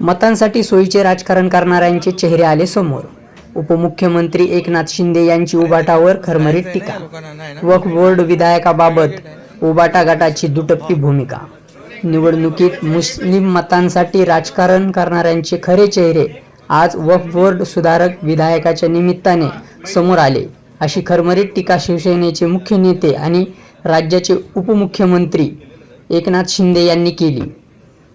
मतांसाठी सोयीचे राजकारण करणाऱ्यांचे चेहरे आले समोर. उपमुख्यमंत्री एकनाथ शिंदे यांची उबाटावर खरमरीत टीका. वक्फ बोर्ड विधायकाबाबत उबाटा गटाची दुटप्पी भूमिका. निवडणुकीत मुस्लिम मतांसाठी राजकारण करणाऱ्यांचे खरे चेहरे आज वक्फ बोर्ड सुधारक विधायकाच्या निमित्ताने समोर आले. अशी खरमरीत टीका शिवसेनेचे मुख्य नेते आणि राज्याचे उपमुख्यमंत्री एकनाथ शिंदे यांनी केली.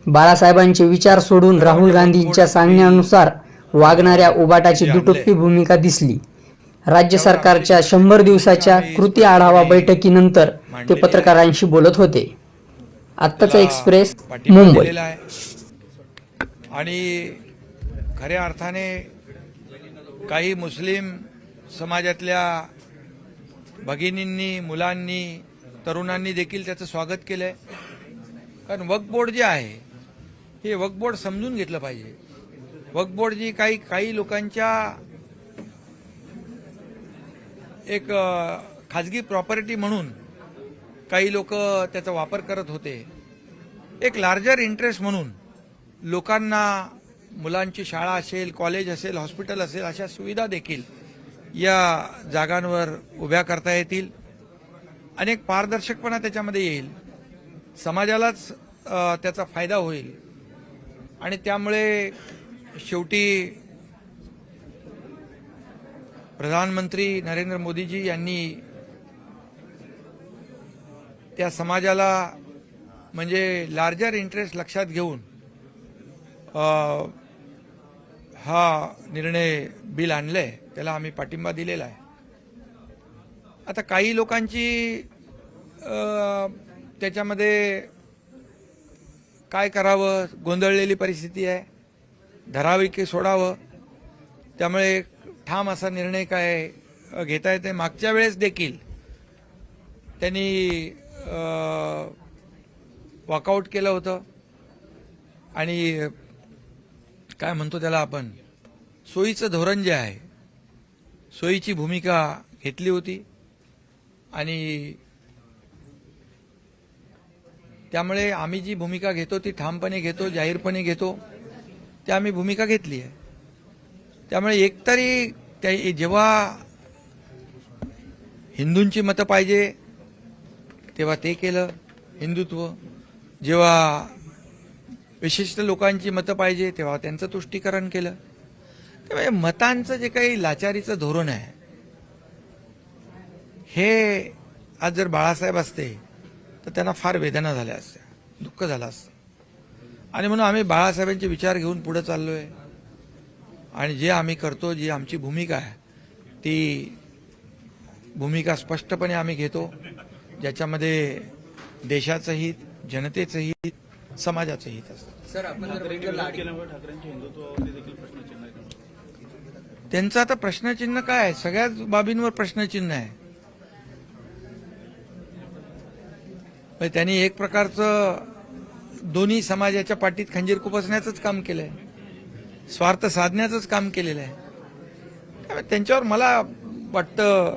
बाळासाहेबांचे विचार सोडून राहुल गांधींच्या सांगण्यानुसार वागणाऱ्या उबाटाची दुटप्पी भूमिका दिसली. राज्य सरकारच्या शंभर दिवसाच्या कृती आढावा बैठकीनंतर ते पत्रकारांशी बोलत होते. आत्ताचा एक्सप्रेस मुंबई. आणि खऱ्या अर्थाने काही मुस्लिम समाजातल्या भगिनींनी मुलांनी तरुणांनी देखील त्याचं स्वागत केलंय. कारण वक्फ बोर्ड जे आहे हे वक्फ बोर्ड समजून घेतलं पाहिजे. वक्फ बोर्ड जी काही काही लोकांच्या एक खाजगी प्रॉपर्टी म्हणून काही लोक त्याचा वापर करत होते. एक लार्जर इंटरेस्ट म्हणून लोकांना मुलांची शाळा असेल कॉलेज असेल हॉस्पिटल असेल अशा सुविधा देखील या जागांवर उभ्या करता येतील. अनेक पारदर्शकपणा त्याच्यामध्ये येईल. समाजालाच त्याचा फायदा होईल. आणि त्यामुळे शेवटी प्रधानमंत्री नरेंद्र मोदीजी यांनी त्या समाजाला म्हणजे लार्जर इंटरेस्ट लक्षात घेऊन हा निर्णय बिल आणलं आहे त्याला आम्ही पाठिंबा दिलेला आहे. आता काही लोकांची त्याच्यामध्ये काय करावं? गोंधळलेली परिस्थिती आहे. धरावी की सोडावं? त्यामुळे ठाम असा निर्णय काय घेता येते मागच्या वेळेस देखील त्यांनी वॉकआउट केलं होतं. आणि काय म्हणतो त्याला आपण? सोयीचं धोरण जे आहे सोयीची भूमिका घेतली होती. आणि त्यामुळे आम्ही जी भूमिका घेतो ती ठामपणे घेतो जाहीरपणे घेतो ती आम्ही भूमिका घेतली आहे. त्यामुळे एकतरी त्या जेव्हा हिंदूंची मतं पाहिजे तेव्हा ते केलं हिंदुत्व. जेव्हा विशिष्ट लोकांची मतं पाहिजे तेव्हा त्यांचं तुष्टीकरण केलं. त्यामुळे मतांचं जे काही लाचारीचं धोरण आहे हे आज जर बाळासाहेब असते तर त्यांना फार वेदना झाल्या असत्या. दुःख झालं असतं. आणि म्हणून आम्ही बाळासाहेबांचे विचार घेऊन पुढे चाललोय. आणि जे आम्ही करतो जी आमची भूमिका आहे ती भूमिका स्पष्टपणे आम्ही घेतो. ज्याच्यामध्ये देशाचं हित जनतेचं हित समाजाचं हित असतं. सर आपण त्यांचं आता प्रश्नचिन्ह काय आहे? सगळ्याच बाबींवर प्रश्नचिन्ह आहे. म्हणजे त्यांनी एक प्रकारचं दोन्ही समाजाच्या पाठीत खंजीर खुपसण्याचंच काम केलंय. स्वार्थ साधण्याचंच काम केलेलं आहे. त्यामुळे त्यांच्यावर मला वाटतं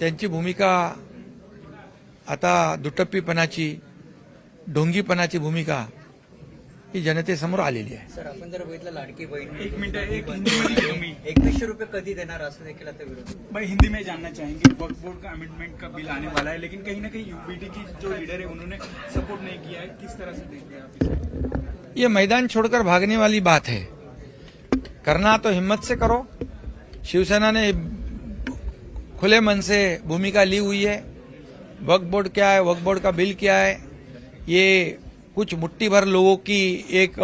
त्यांची भूमिका आता दुटप्पीपणाची ढोंगीपणाची भूमिका ही जनतेसमोर आलेली आहे. सर आपण जर बघितलं लाडकी बहीण एक मिनट एक हिंदी में एकवीसशे रुपये कधी देणार असं देखील आता विरोध भाई हिंदी में जानना चाहेंगे वक्फ बोर्ड का अमेंडमेंट का बिल आने वाला है लेकिन कहीं ना कहीं यूपीटी की जो लीडर है उन्होंने सपोर्ट नहीं किया है। किस तरह से देखते हैं आप ये मैदान छोड़कर भागने वाली बात है। करना तो हिम्मत से करो। शिवसेना ने खुले मन से भूमिका ली हुई है। वक्फ बोर्ड क्या है? वक्फ बोर्ड का बिल क्या है? ये कुछ मुट्ठी भर लोगों की एक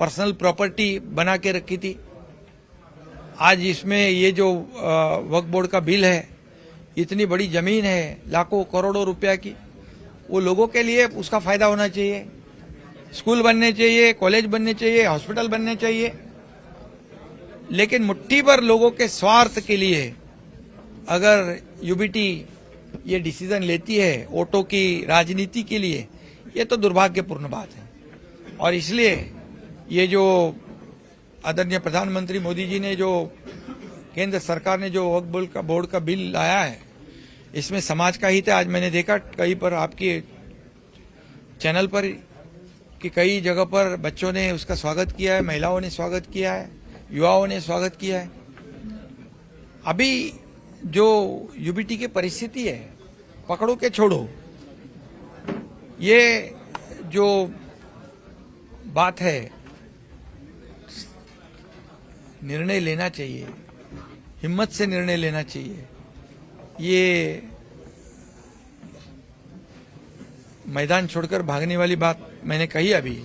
पर्सनल प्रॉपर्टी बना के रखी थी। आज इसमें ये जो वक्फ बोर्ड का बिल है, इतनी बड़ी ज़मीन है, लाखों करोड़ों रुपया की, वो लोगों के लिए उसका फ़ायदा होना चाहिए। स्कूल बनने चाहिए कॉलेज बनने चाहिए हॉस्पिटल बनने चाहिए। लेकिन मुट्ठी भर लोगों के स्वार्थ के लिए अगर यूबीटी ये डिसीज़न लेती है वोटों की राजनीति के लिए ये तो दुर्भाग्यपूर्ण बात है। और इसलिए ये जो आदरणीय प्रधानमंत्री मोदी जी ने जो केंद्र सरकार ने जो बोर्ड का बोर्ड का बिल लाया है, इसमें समाज का है। आज मैंने देखा, कहीं पर आपके चैनल पर कि कई जगह पर बच्चों ने उसका स्वागत किया है, महिलाओं ने स्वागत किया है, युवाओं ने स्वागत किया है। अभी जो यूबीटी की परिस्थिति है, पकड़ो के छोड़ो। ये जो बात है, निर्णय लेना चाहिए, हिम्मत से निर्णय लेना चाहिए। ये मैदान छोड़कर भागने वाली बात मैंने कही अभी।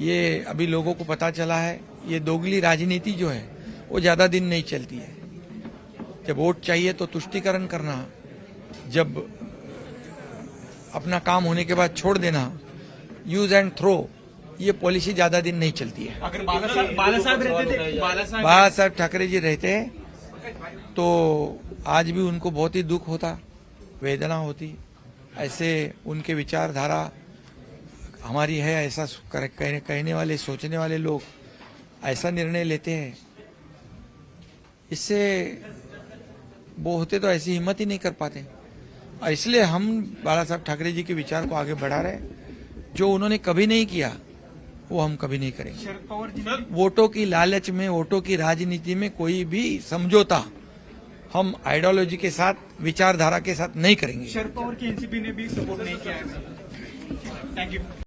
ये अभी लोगों को पता चला है, ये दोगली राजनीति जो है, वो ज़्यादा दिन नहीं चलती है। जब वोट चाहिए तो तुष्टीकरण करना, जब अपना काम होने के बाद छोड़ देना यूज़ एंड थ्रो ये पॉलिसी ज़्यादा दिन नहीं चलती है। अगर बाला साहब रहते थे बाला साहब ठाकरे जी रहते हैं तो आज भी उनको बहुत ही दुख होता वेदना होती ऐसे उनके विचारधारा हमारी है ऐसा कर- कहने कहने वाले सोचने वाले लोग ऐसा निर्णय लेते हैं। इससे वो होते तो ऐसी हिम्मत ही नहीं कर पाते। और इसलिए हम बाला साहब ठाकरे जी के विचार को आगे बढ़ा रहे हैं। जो उन्होंने कभी नहीं किया वो हम कभी नहीं करेंगे। वोटों की लालच में वोटों की राजनीति में कोई भी समझौता हम आइडियोलॉजी के साथ विचारधारा के साथ नहीं करेंगे। शरद पवार की एनसीपी ने भी सपोर्ट नहीं किया है। Thank you